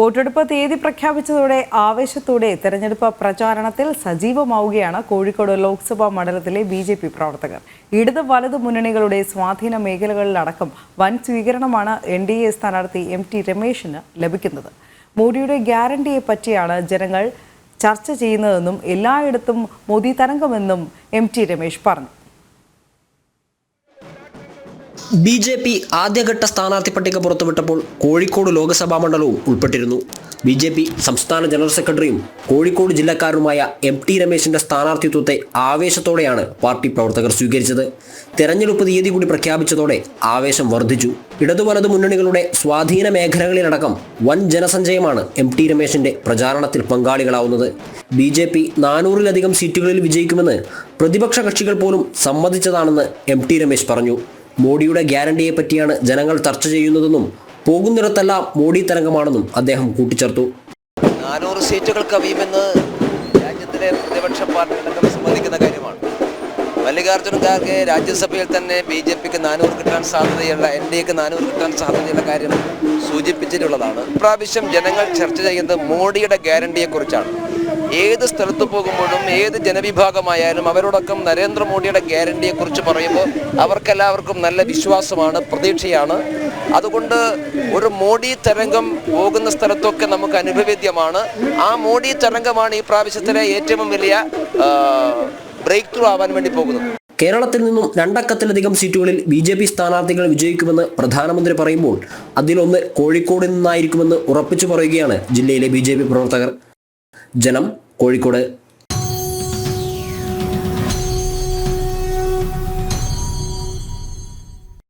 വോട്ടെടുപ്പ് തീയതി പ്രഖ്യാപിച്ചതോടെ ആവേശത്തോടെ തെരഞ്ഞെടുപ്പ് പ്രചാരണത്തിൽ സജീവമാവുകയാണ് കോഴിക്കോട് ലോക്സഭാ മണ്ഡലത്തിലെ ബി ജെ പി പ്രവർത്തകർ. ഇടത് വലത് മുന്നണികളുടെ സ്വാധീന മേഖലകളിലടക്കം വൻ സ്വീകരണമാണ് എൻ ഡി എ സ്ഥാനാർത്ഥി എം ടി രമേശിന് ലഭിക്കുന്നത്. മോഡിയുടെ ഗ്യാരണ്ടിയെ പറ്റിയാണ് ജനങ്ങൾ ചർച്ച ചെയ്യുന്നതെന്നും എല്ലായിടത്തും മോദി തരംഗമെന്നും എം ടി രമേശ് പറഞ്ഞു. ബി ജെ പി ആദ്യഘട്ട സ്ഥാനാർത്ഥി പട്ടിക പുറത്തുവിട്ടപ്പോൾ കോഴിക്കോട് ലോക്സഭാ മണ്ഡലവും ഉൾപ്പെട്ടിരുന്നു. ബി ജെ പി സംസ്ഥാന ജനറൽ സെക്രട്ടറിയും കോഴിക്കോട് ജില്ലക്കാരനുമായ എം ടി രമേശിന്റെ സ്ഥാനാർത്ഥിത്വത്തെ ആവേശത്തോടെയാണ് പാർട്ടി പ്രവർത്തകർ സ്വീകരിച്ചത്. തെരഞ്ഞെടുപ്പ് തീയതി കൂടി പ്രഖ്യാപിച്ചതോടെ ആവേശം വർദ്ധിച്ചു. ഇടതു മുന്നണികളുടെ സ്വാധീന മേഖലകളിലടക്കം വൻ ജനസഞ്ചയമാണ് എം ടി രമേശിന്റെ പ്രചാരണത്തിൽ പങ്കാളികളാവുന്നത്. ബി ജെ പി നാനൂറിലധികം സീറ്റുകളിൽ വിജയിക്കുമെന്ന് പ്രതിപക്ഷ കക്ഷികൾ പോലും സമ്മതിച്ചതാണെന്ന് എം ടി രമേശ് പറഞ്ഞു. മോഡിയുടെ ഗ്യാരണ്ടിയെ പറ്റിയാണ് ജനങ്ങൾ ചർച്ച ചെയ്യുന്നതെന്നും പോകുന്നിടത്തെല്ലാം മോഡി തരംഗമാണെന്നും അദ്ദേഹം കൂട്ടിച്ചേർത്തു. നാനൂറ് സീറ്റുകൾ കവിയുമെന്ന് രാജ്യത്തിലെ പ്രതിപക്ഷ പാർട്ടികളൊക്കെ സമ്മതിക്കുന്ന കാര്യമാണ്. മല്ലികാർജുന ഖാർഗെ രാജ്യസഭയിൽ തന്നെ ബി ജെ പിക്ക് നാനൂറ് കിട്ടാൻ സാധ്യതയുള്ള എൻ ഡി എക്ക് നാനൂറ് കിട്ടാൻ സാധ്യതയുള്ള കാര്യം സൂചിപ്പിച്ചിട്ടുള്ളതാണ്. ഇപ്രാവശ്യം ജനങ്ങൾ ചർച്ച ചെയ്യുന്നത് മോഡിയുടെ ഗ്യാരണ്ടിയെക്കുറിച്ചാണ്. ഏത് സ്ഥലത്ത് പോകുമ്പോഴും ഏത് ജനവിഭാഗമായാലും അവരോടൊപ്പം നരേന്ദ്രമോദിയുടെ ഗ്യാരണ്ടിയെക്കുറിച്ച് പറയുമ്പോൾ അവർക്കെല്ലാവർക്കും നല്ല വിശ്വാസമാണ് പ്രതീക്ഷയാണ്. അതുകൊണ്ട് ഒരു മോഡി തരംഗം പോകുന്ന സ്ഥലത്തൊക്കെ നമുക്ക് അനുഭവേദ്യമാണ്. ആ മോഡി തരംഗമാണ് ഈ പ്രാവശ്യത്തിലെ ഏറ്റവും വലിയ ബ്രേക്ക് ത്രൂ ആവാൻ വേണ്ടി പോകുന്നത്. കേരളത്തിൽ നിന്നും രണ്ടക്കത്തിലധികം സീറ്റുകളിൽ ബി ജെ പി സ്ഥാനാർത്ഥികൾ വിജയിക്കുമെന്ന് പ്രധാനമന്ത്രി പറയുമ്പോൾ അതിലൊന്ന് കോഴിക്കോട് നിന്നായിരിക്കുമെന്ന് ഉറപ്പിച്ചു പറയുകയാണ് ജില്ലയിലെ ബി പ്രവർത്തകർ. ജനം കോഴിക്കോട്